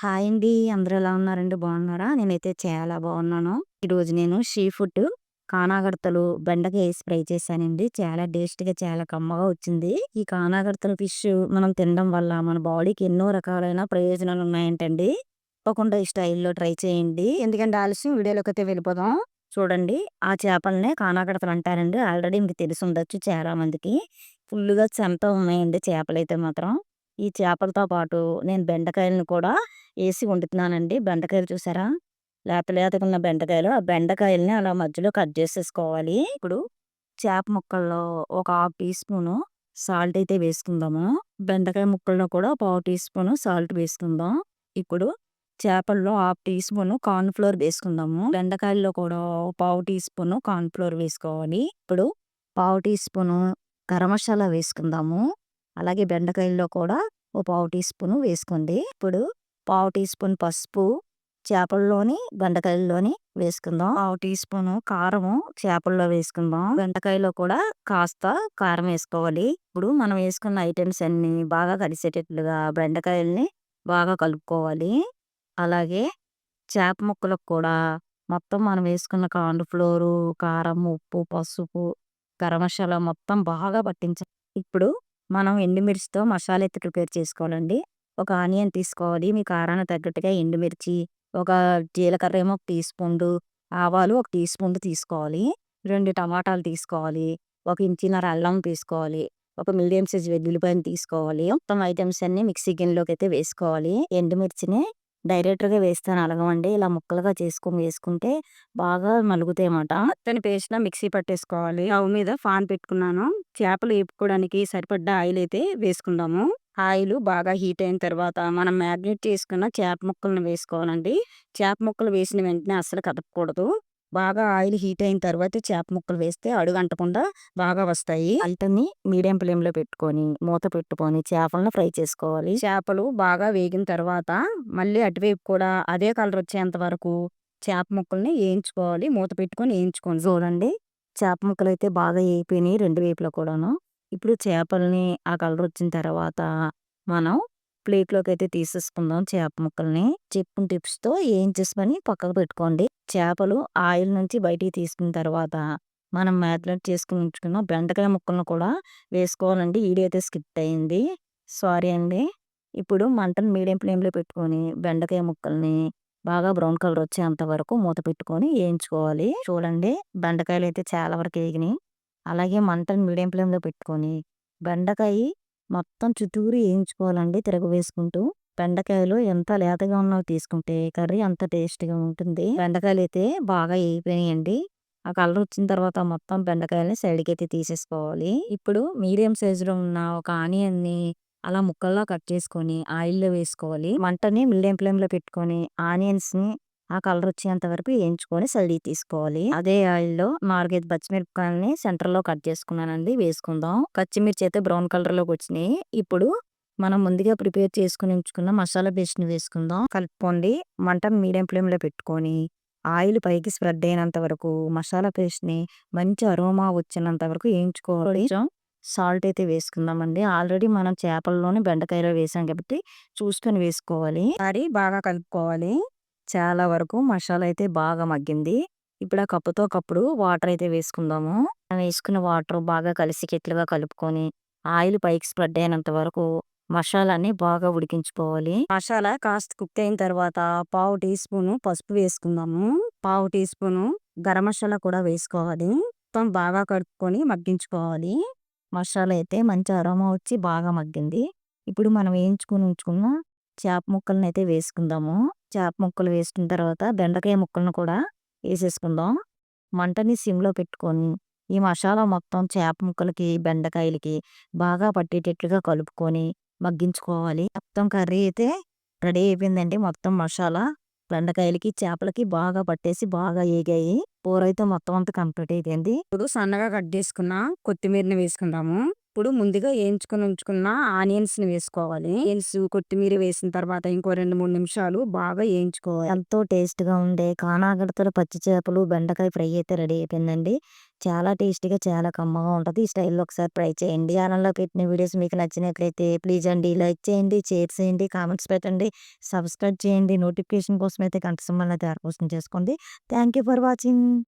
Hi అండి. అందరూ ఎలా ఉన్నారండి? బాగున్నారా? నేనైతే చాలా బాగున్నాను. ఈరోజు నేను షీ ఫుడ్ కానాగడతలు బెండకాయ వేసి ఫ్రై చేశానండి. చాలా టేస్ట్‌గా చాలా కమ్మగా వచ్చింది. ఈ కానాగడతల ఫిష్ మనం తినడం వల్ల మన బాడీకి ఎన్నో రకాలైన ప్రయోజనాలు ఉన్నాయంటండి. తప్పకుండా ఈ స్టైల్‌లో ట్రై చేయండి. ఎందుకంటే ఆలస్యం వీడియోలోకైతే వెళ్ళిపోదాం. చూడండి ఆ చేపలనే కానాగడతలు అంటారండి. ఆల్రెడీ మీకు తెలిసి ఉండొచ్చు చాలా మందికి. ఫుల్‌గా చెంత ఉన్నాయండి చేపలైతే మాత్రం. ఈ చేపలతో పాటు నేను బెండకాయలను కూడా వేసి వండుతున్నానండి. బెండకాయలు చూసారా? లేత లేతకున్న ఉన్న బెండకాయలు. ఆ బెండకాయలని అలా మధ్యలో కట్ చేసేసుకోవాలి. ఇప్పుడు చేప ముక్కల్లో ఒక హాఫ్ టీ స్పూను సాల్ట్ అయితే వేసుకుందాము. బెండకాయ ముక్కల్లో కూడా పావు టీ స్పూను సాల్ట్ వేసుకుందాం. ఇప్పుడు చేపల్లో half teaspoon cornflour వేసుకుందాము. బెండకాయల్లో కూడా పావు టీ స్పూను కార్న్ ఫ్లోర్ వేసుకోవాలి. ఇప్పుడు పావు టీ స్పూను గరం మసాలా వేసుకుందాము. అలాగే బెండకాయల్లో కూడా ఓ పావు టీ స్పూను వేసుకోండి. ఇప్పుడు పావు టీ స్పూన్ పసుపు చేపల్లోని బెండకాయల్లోని వేసుకుందాం. పావు టీ స్పూన్ కారము చేపల్లో వేసుకుందాం. బెండకాయలో కూడా కాస్త కారం వేసుకోవాలి. ఇప్పుడు మనం వేసుకున్న ఐటమ్స్ అన్ని బాగా కలిసేటట్లుగా బెండకాయల్ని బాగా కలుపుకోవాలి. అలాగే చేప ముక్కలకు కూడా మొత్తం మనం వేసుకున్న కార్న్ ఫ్లోరు, కారం, ఉప్పు, పసుపు, గరం మసాలా మొత్తం బాగా పట్టించాలి. ఇప్పుడు మనం ఎండుమిర్చితో మసాలా అయితే ప్రిపేర్ చేసుకోవాలండి. ఒక ఆనియన్ తీసుకోవాలి. మీ కారానికి తగ్గట్టుగా ఎండుమిర్చి, ఒక జీలకర్ర ఏమో ఒక టీ స్పూను, ఆవాలు ఒక టీ స్పూన్ తీసుకోవాలి. రెండు టమాటాలు తీసుకోవాలి. ఒక ఇంచినర అల్లం తీసుకోవాలి. ఒక మీడియం సైజ్ వెల్లుల్లిపాయను తీసుకోవాలి. మొత్తం ఐటమ్స్ అన్ని మిక్సీ గిన్నెలోకి అయితే వేసుకోవాలి. ఎండుమిర్చిని డైరెక్ట్‌గా వేస్తాను అలగమండి ఇలా ముక్కలుగా చేసుకొని వేసుకుంటే బాగా మలుగుతాయన్నమాట. దాని పేస్ట్ మిక్సీ పట్టేసుకోవాలి. అవి మీద ఫాన్ పెట్టుకున్నాను. చేపలు వేపుకోవడానికి సరిపడ్డ ఆయిల్ అయితే వేసుకుందాము. ఆయిల్ బాగా హీట్ అయిన తర్వాత మనం మ్యాగ్నేట్ చేసుకున్న చేప ముక్కలను వేసుకోవాలండి. చేప ముక్కలు వేసిన వెంటనే అస్సలు కదపకూడదు. బాగా ఆయిల్ హీట్ అయిన తర్వాత చేప ముక్కలు వేస్తే అడుగు అంటకుండా బాగా వస్తాయి. మంటని మీడియం ఫ్లేమ్‌లో పెట్టుకొని మూత పెట్టుకొని చేపలను ఫ్రై చేసుకోవాలి. చేపలు బాగా వేగిన తర్వాత మళ్ళీ అటువైపు కూడా అదే కలర్ వచ్చేంత వరకు చేప ముక్కల్ని వేయించుకోవాలి. మూత పెట్టుకొని వేయించుకోండి. చూడండి చేప ముక్కలు అయితే బాగా వేగిపోయినాయి రెండు వైపులా కూడాను. ఇప్పుడు చేపల్ని ఆ కలర్ వచ్చిన తర్వాత మనం ప్లేట్‌లోకి అయితే తీసేసుకుందాం చేప ముక్కల్ని. చెప్పిన టిప్స్‌తో వేయించేసుకొని పక్కకు పెట్టుకోండి. చేపలు ఆయిల్ నుంచి బయటికి తీసుకున్న తర్వాత మనం మ్యాగ్నేట్ చేసుకుని ఉంచుకున్న బెండకాయ ముక్కలను కూడా వేసుకోవాలండి. వీడియో అయితే స్కిప్ అయింది. సారీ అండి. ఇప్పుడు మంటను మీడియం ఫ్లేమ్‌లో పెట్టుకొని బెండకాయ ముక్కల్ని బాగా బ్రౌన్ కలర్ వచ్చేంత వరకు మూత పెట్టుకొని వేయించుకోవాలి. చూడండి బెండకాయలు అయితే చాలా వరకు వేగినాయి. అలాగే మంటను మీడియం ఫ్లేమ్‌లో పెట్టుకొని బెండకాయ మొత్తం చుట్టూరు వేయించుకోవాలండి తిరగవేసుకుంటూ. బెండకాయలు ఎంత లేతగా ఉన్నావు తీసుకుంటే కర్రీ అంత టేస్ట్‌గా ఉంటుంది. బెండకాయలు అయితే బాగా వేగిపోయినాయండి. ఆ కలర్ వచ్చిన తర్వాత మొత్తం బెండకాయలని సైడ్‌కి అయితే తీసేసుకోవాలి. ఇప్పుడు మీడియం సైజులో ఉన్న ఒక ఆనియన్‌ని అలా ముక్కల్లా కట్ చేసుకొని ఆయిల్‌లో వేసుకోవాలి. మంటని మీడియం ఫ్లేమ్‌లో పెట్టుకొని ఆనియన్స్‌ని ఆ కలర్ వచ్చేంత వరకు వేయించుకొని సైడ్‌కి తీసుకోవాలి. అదే ఆయిల్‌లో నాలుగైదు పచ్చిమిరపకాయలని సెంటర్‌లో కట్ చేసుకున్నానండి వేసుకుందాం. పచ్చిమిర్చి అయితే బ్రౌన్ కలర్‌లోకి వచ్చినాయి. ఇప్పుడు మనం ముందుగా ప్రిపేర్ చేసుకుని ఉంచుకున్న మసాలా పేస్ట్‌ని వేసుకుందాం. కలుపుకోండి. మంట మీడియం ఫ్లేమ్‌లో పెట్టుకొని ఆయిల్ పైకి స్ప్రెడ్ అయినంత వరకు మసాలా పేస్ట్‌ని మంచి అరోమా వచ్చినంత వరకు వేయించుకోవాలి. సాల్ట్ అయితే వేసుకుందామండి. ఆల్రెడీ మనం చేపల్లోనే బెండకాయలో వేసాం కాబట్టి చూసుకొని వేసుకోవాలి. మరి బాగా కలుపుకోవాలి. చాలా వరకు మసాలా అయితే బాగా మగ్గింది. ఇప్పుడు ఆ కప్పుతో కప్పుడు వాటర్ అయితే వేసుకుందాము. వేసుకున్న వాటర్ బాగా కలిసేటట్లుగా కలుపుకొని ఆయిల్ పైకి స్ప్రెడ్ అయినంత వరకు మసాలాని బాగా ఉడికించుకోవాలి. మసాలా కాస్త కుక్ అయిన తర్వాత పావు టీ స్పూన్ పసుపు వేసుకుందాము. పావు టీ స్పూన్ గరం మసాలా కూడా వేసుకోవాలి. మొత్తం బాగా కలుపుకొని మగ్గించుకోవాలి. మసాలా అయితే మంచి అరోమా వచ్చి బాగా మగ్గింది. ఇప్పుడు మనం వేయించుకొని ఉంచుకున్న చేప ముక్కలను అయితే వేసుకుందాము. చేప ముక్కలు వేసుకున్న తర్వాత బెండకాయ ముక్కలను కూడా వేసేసుకుందాం. మంటని సిమ్‌లో పెట్టుకొని ఈ మసాలా మొత్తం చేప ముక్కలకి, బెండకాయలకి బాగా పట్టేటట్లుగా కలుపుకొని మగ్గించుకోవాలి. మొత్తం కర్రీ అయితే రెడీ అయిపోయిందండి. మొత్తం మసాలా బెండకాయలకి, చేపలకి బాగా పట్టేసి బాగా వేగాయి. కూర అయితే మొత్తం అంతా కంప్లీట్ అయిపోయింది. ఇప్పుడు సన్నగా కట్ చేసుకున్న కొత్తిమీరని వేసుకుందాము. ఇప్పుడు ముందుగా వేయించుకొని ఉంచుకున్న ఆనియన్స్‌ని వేసుకోవాలి. ఆనియన్స్, కొత్తిమీర వేసిన తర్వాత ఇంకో 2, 3 నిమిషాలు బాగా వేయించుకోవాలి. ఎంతో టేస్ట్‌గా ఉండే కానాగడతలు పచ్చి చేపలు, బెండకాయ ఫ్రై అయితే రెడీ అయిపోయిందండి. చాలా టేస్టీగా, చాలా కమ్మగా ఉంటుంది ఈ స్టైల్‌లో ఒకసారి ట్రై చేయండి. ఛానల్లో పెట్టిన వీడియోస్ మీకు నచ్చినట్లయితే ప్లీజ్ అండి లైక్ చేయండి, షేర్ చేయండి, కామెంట్స్ పెట్టండి, సబ్స్క్రైబ్ చేయండి. నోటిఫికేషన్ కోసం అయితే గంట సింబల్‌ని అయితే కోసం చేసుకోండి. Thank you for watching.